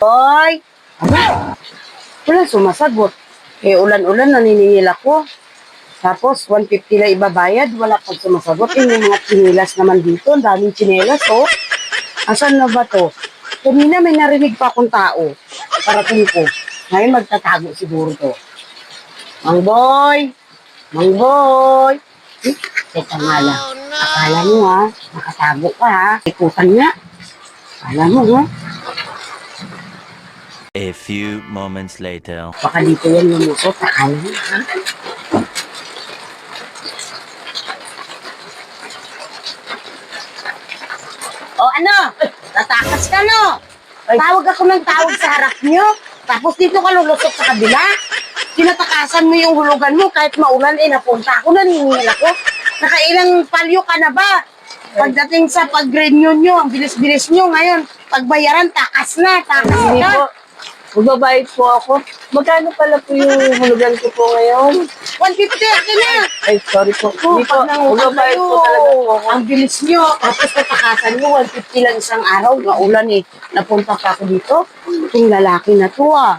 Hoy! Aba, wala sumasagot. Eh, ulan-ulan, naniningil ako. Tapos, 150 lang ibabayad, wala pag sumasagot. Eh, may mga chinilas naman dito, ang daming chinilas, oh. Asan na ba to? Kanina may narinig pa akong tao. Parating ko. Ngayon magtatago siguro to. Mang boy! Mang boy! Eh, teka nga lang. Akala mo ha, nakatago ka ha. Ikutan nga. Akala mo ha. A few moments later. Baka dito yan lumusot. Akala mo ha. O ano? Tatakas ka no? Tawag ako ng tawag sa harap nyo. Tapos dito ka lulusot sa kabila. Tinatakasan mo yung hulugan mo kahit maulan eh napunta ako naniningil ako. Nakailang palyo ka na ba? Pagdating sa pag-renew nyo, ang bilis-bilis nyo ngayon. Pagbayaran, takas na, takas Hindi na. Magbabayad po ako. Magkano pala po yung hulugan ko po ngayon? 150, akin na. Ay, sorry po. Oh, Hindi po. Magbabayad po talaga po ako. ang bilis nyo. Tapos natakasan nyo, 150 lang isang araw. Nga ulan eh. Napunta pa ako dito. Yung lalaki na to ah.